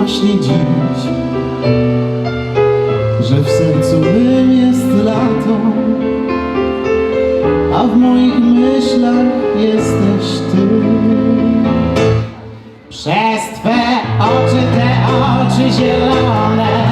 właśnie dziś Że w sercu mym jest lato A w moich myślach jesteś Ty. Przez Twe oczy te oczy zielone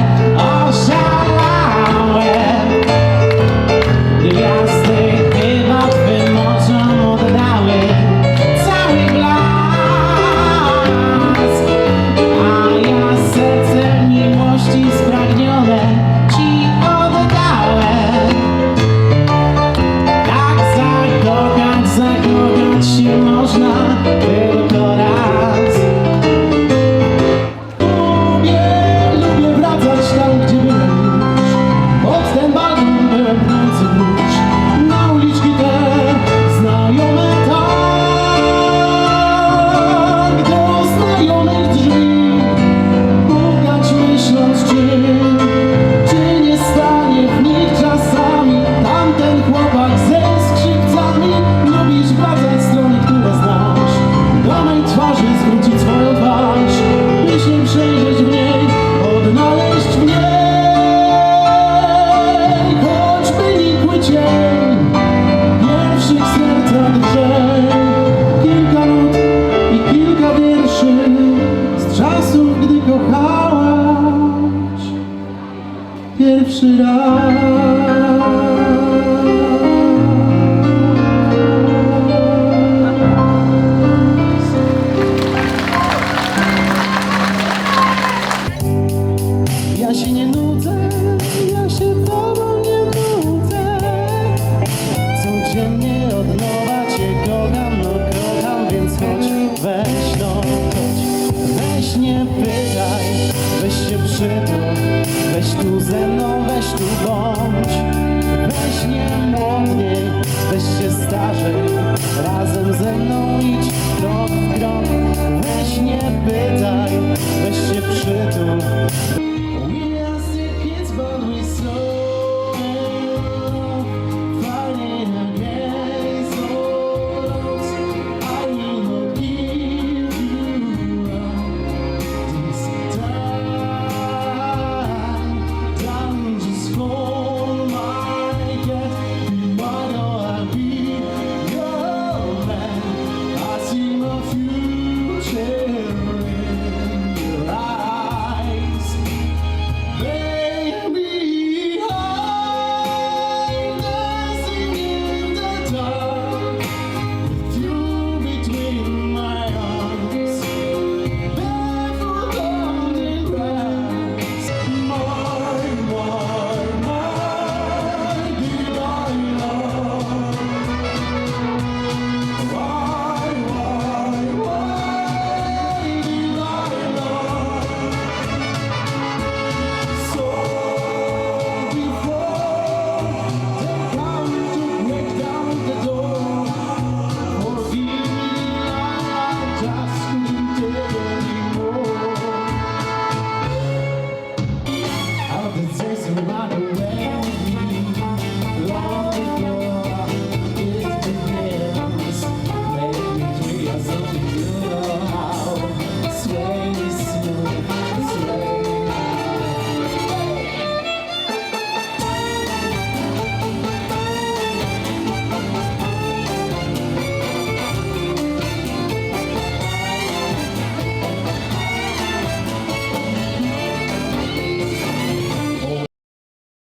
should I? nie pytaj, weź się przytul.